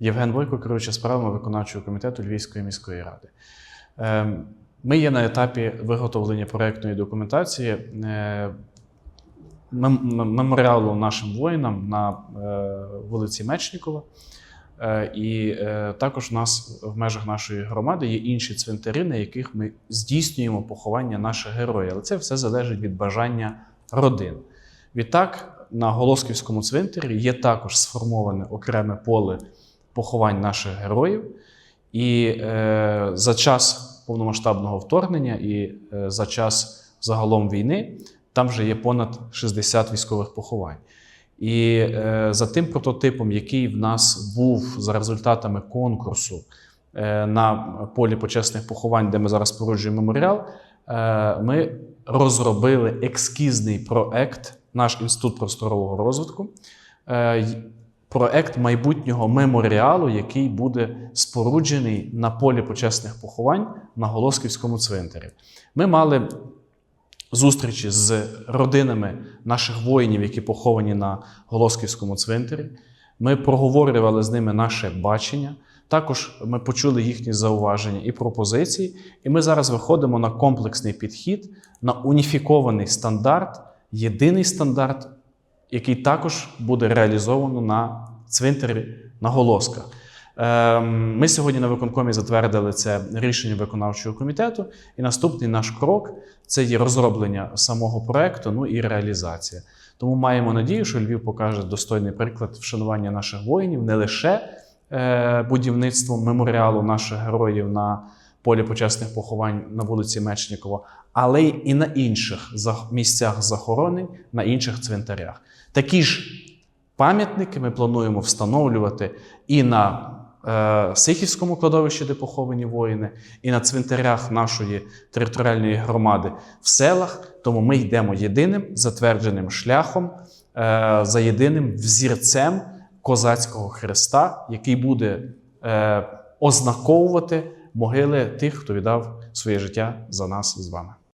Євген Бойко, керуючий справами виконавчого комітету Львівської міської ради. Ем, Ми є на етапі виготовлення проєктної документації е, мем- мем- меморіалу нашим воїнам на е, вулиці Мечнікова. Е, І також у нас в межах нашої громади є інші цвинтарі, на яких ми здійснюємо поховання наших героїв. Але це все залежить від бажання родин. Відтак, на Голосківському цвинтарі є також сформоване окреме поле поховань наших героїв. І е, за час повномасштабного вторгнення і е, за час загалом війни там вже є понад 60 військових поховань. І е, за тим прототипом, який в нас був за результатами конкурсу е, на полі почесних поховань, де ми зараз споруджуємо меморіал, е, ми розробили ескізний проект, наш інститут просторового розвитку. Е, Проект майбутнього меморіалу, який буде споруджений на полі почесних поховань на Голосківському цвинтарі. Ми мали зустрічі з родинами наших воїнів, які поховані на Голосківському цвинтарі. Ми проговорювали з ними наше бачення. Також ми почули їхні зауваження і пропозиції. І ми зараз виходимо на комплексний підхід, на уніфікований стандарт, єдиний стандарт, який також буде реалізовано на цвинтарі на Голосках. Ем, Ми сьогодні на виконкомі затвердили це рішення виконавчого комітету. І наступний наш крок це є розроблення самого проекту, ну і реалізація. Тому маємо надію, що Львів покаже достойний приклад вшанування наших воїнів не лише е, будівництвом меморіалу наших героїв на полі почесних поховань на вулиці Мечникова, але й і на інших місцях захоронень, на інших цвинтарях. Такі ж пам'ятники ми плануємо встановлювати і на е, Сихівському кладовищі, де поховані воїни, і на цвинтарях нашої територіальної громади в селах. Тому ми йдемо єдиним затвердженим шляхом е, за єдиним взірцем козацького хреста, який буде е, ознаковувати могили тих, хто віддав своє життя за нас з вами.